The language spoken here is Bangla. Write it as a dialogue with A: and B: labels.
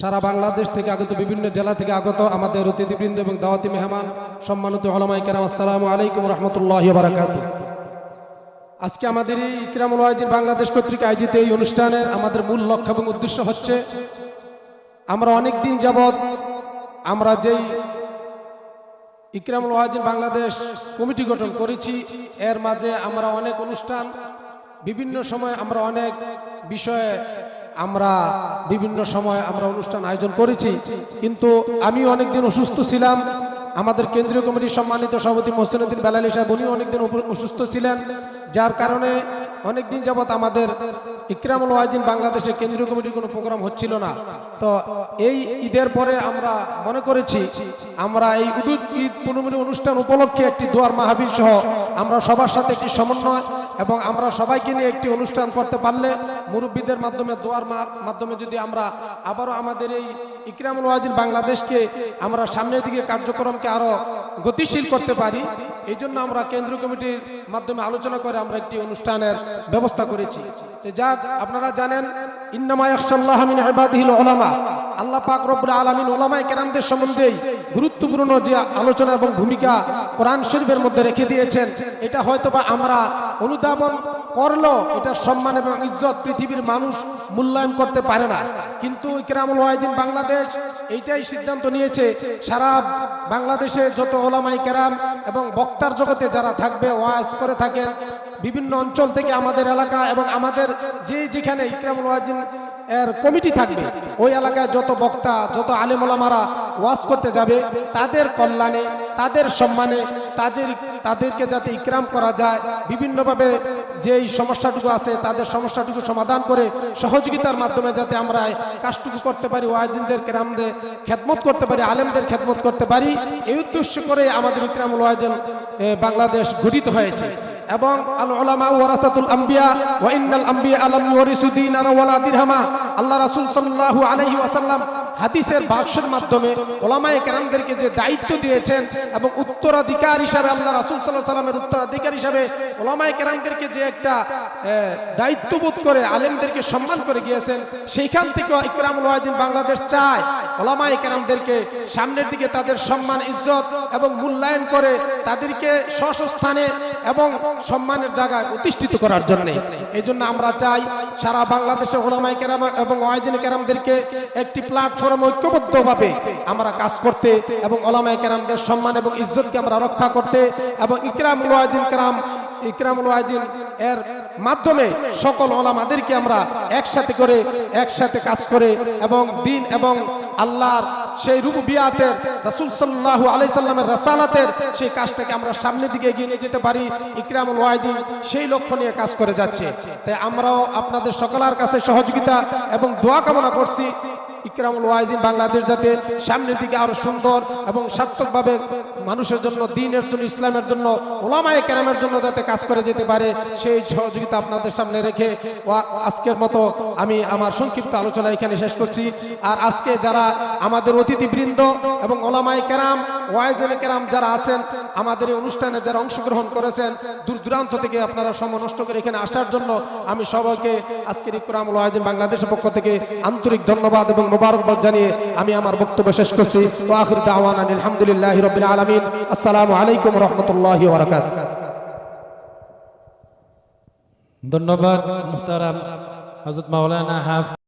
A: সারা বাংলাদেশ থেকে আগত বিভিন্ন জেলা থেকে আগত আমাদের অতিথিবৃন্দ এবং দাওয়াতি মেহমান, সম্মানিত হলমাই কেরাম, আসসালামু আলাইকুম রহমতুল্লাহ বারাকাত আজকে আমাদের এই ইকরামুল ওয়াজির বাংলাদেশ কর্তৃক আয়োজিত এই অনুষ্ঠানের আমাদের মূল লক্ষ্য এবং উদ্দেশ্য হচ্ছে, আমরা অনেক দিন যাবৎ আমরা যেই ইকরামুল ওয়াজিন বাংলাদেশ কমিটি গঠন করেছি, এর মাঝে আমরা অনেক অনুষ্ঠান, বিভিন্ন সময় আমরা অনেক বিষয়ে আমরা বিভিন্ন সময় আমরা অনুষ্ঠান আয়োজন করেছি। কিন্তু আমি অনেকদিন অসুস্থ ছিলাম। আমাদের কেন্দ্রীয় কমিটির সম্মানিত সভাপতি মোহসিনুদ্দিন বেলালি সাহেব উনি অনেকদিন অসুস্থ ছিলেন। যার কারণে অনেকদিন যাবৎ আমাদের ইকরামুল ওয়াজিন বাংলাদেশে কেন্দ্রীয় কমিটির কোনো প্রোগ্রাম হচ্ছিল না। তো এই ঈদের পরে আমরা মনে করেছি, আমরা এই ঈদ পুনমনি অনুষ্ঠান উপলক্ষে একটি দোয়ার মাহাবীর সহ আমরা সবার সাথে একটি সমন্বয় এবং আমরা সবাইকে নিয়ে একটি অনুষ্ঠান করতে পারলে মুরব্বীদের মাধ্যমে দোয়ার মাধ্যমে যদি আমরা আবারও আমাদের এই ইকরামুল ওয়াজিন বাংলাদেশকে আমরা সামনের দিকে কার্যক্রমকে আরও গতিশীল করতে পারি এই জন্য আমরা কেন্দ্রীয় কমিটির মাধ্যমে আলোচনা করে আমরা একটি অনুষ্ঠানের ব্যবস্থা করেছি। যে আপনারা জানেন, ইন্নামা ইয়াখশাল্লাহ মিন ইবাদিহিল উলামা। আল্লাহ পাক রব্বুল আলামিন ওলামায়ে কেরামদের সম্বন্ধে গুরুত্বপূর্ণ যে আলোচনা এবং ভূমিকা কোরআন শরীফের মধ্যে রেখে দিয়েছেন, এটা হয়তোবা আমরা অনুধাবন করল, এটা সম্মান এবং ইজ্জত পৃথিবীর মানুষ মূল্যায়ন করতে পারে না। কিন্তু ইকরামুল ওয়াইজিন বাংলাদেশ এইটাই সিদ্ধান্ত নিয়েছে, সারা বাংলাদেশে যত ওলামাই কেরাম এবং বক্তার জগতে যারা থাকবে, ওয়াজ করে থাকেন, বিভিন্ন অঞ্চল থেকে আমাদের এলাকা এবং আমাদের যে যেখানে ইকরামুল ওয়াজিন এর কমিটি থাকবে। ওই এলাকায় যত বক্তা, যত আলেমোলামারা ওয়াজ করতে যাবে, তাদের কল্যাণে, তাদের সম্মানে, তাদের তাদেরকে যাতে ইকরাম করা যায়, বিভিন্নভাবে যেই সমস্যাটুকু আছে, তাদের সমস্যাটুকু সমাধান করে সহযোগিতার মাধ্যমে যাতে আমরা কাজটুকু করতে পারি, ওয়াজিনদের, কেরামদের খেদমত করতে পারি, আলেমদের খেদমত করতে পারি। এই উদ্দেশ্য করে আমাদের ইকরামুল ওয়াজিন বাংলাদেশ গঠিত হয়েছে। এবং আল উলামা ওয়ারাসাতুল আম্বিয়া ওয়া ইন্নাল আম্বিয়া আলাম ইউরিসু দিনারা ওয়ালা দিরহামা। আল্লাহ রাসূল সাল্লাল্লাহু আলাইহি ওয়াসাল্লাম হাদিসের ভাষ্যের মাধ্যমে ওলামায়ে কেরামদেরকে যে দায়িত্ব দিয়েছেন এবং উত্তরাধিকার হিসাবে আল্লাহ রাসূল সাল্লাল্লাহু সাল্লামের উত্তরাধিকার হিসাবে ওলামায়ে কেরামদেরকে যে একটা দায়িত্ববোধ করে, আলেমদেরকে সম্মান করে গিয়েছেন, সেইখান থেকে ইকরামুল ওয়াজিন বাংলাদেশ চায়। ওলামায়ে কেরামদেরকে সামনের দিকে তাদের সম্মান, ইজ্জত এবং মূল্যায়ন করে তাদেরকে স্বস্থানে এবং সম্মানের জায়গায় প্রতিষ্ঠিত করার জন্য। এই জন্য আমরা চাই সারা বাংলাদেশে ওলামাই কেরাম এবং ওয়াইজিন কেরামদেরকে একটি প্ল্যাটফর্ম ঐক্যবদ্ধভাবে আমরা কাজ করতে এবং ওলামাই কেরামদের সম্মান এবং ইজ্জতকে আমরা রক্ষা করতে এবং ইকরাম ওয়াজিন কেরাম, ইকরামুল ওয়াজিন এর মাধ্যমে সকল ওলামাদেরকে আমরা একসাথে করে, একসাথে কাজ করে এবং দিন এবং আল্লাহর সেই রুবিয়াতের রাসূল সাল্লাল্লাহু আলাইহি সাল্লামের রাসালাতের সেই কাজটাকে আমরা সামনের দিকে এগিয়ে নিয়ে যেতে পারি। ইকরামুল ওয়াজিন সেই লক্ষ্য নিয়ে কাজ করে যাচ্ছে। তাই আমরাও আপনাদের সকলের কাছে সহযোগিতা এবং দোয়া কামনা করছি। ইকরামুল ওয়াইজিন বাংলাদেশ যাতে সামনের দিকে আরও সুন্দর এবং সার্থকভাবে মানুষের জন্য, দিনের জন্য, ইসলামের জন্য, ওলামায় কেরামের জন্য যাতে কাজ করে যেতে পারে, সেই সহযোগিতা আপনাদের সামনে রেখে আজকের মতো আমি আমার সংক্ষিপ্ত আলোচনা এখানে শেষ করছি। আর আজকে যারা আমাদের অতিথিবৃন্দ এবং ওলামায়ে কেরাম ওয়াইজেন কেরাম যারা আছেন, আমাদের এই অনুষ্ঠানে যারা অংশগ্রহণ করেছেন দূর দূরান্ত থেকে আপনারা সময় নষ্ট করে এখানে আসার জন্য আমি সবাইকে আজকের ইকরামুল ওয়াইজিন বাংলাদেশের পক্ষ থেকে আন্তরিক ধন্যবাদ এবং মোবারকবাদ জানিয়ে আমি আমার বক্তব্য শেষ করছি। আলহামদুলিল্লাহি রাব্বিল আসসালামু আলাইকুম রাহমাতুল্লাহি ওয়া বারাকাতুহু।
B: ধন্যবাদ, মুহতারাম। হজরত মাওলানা হাফ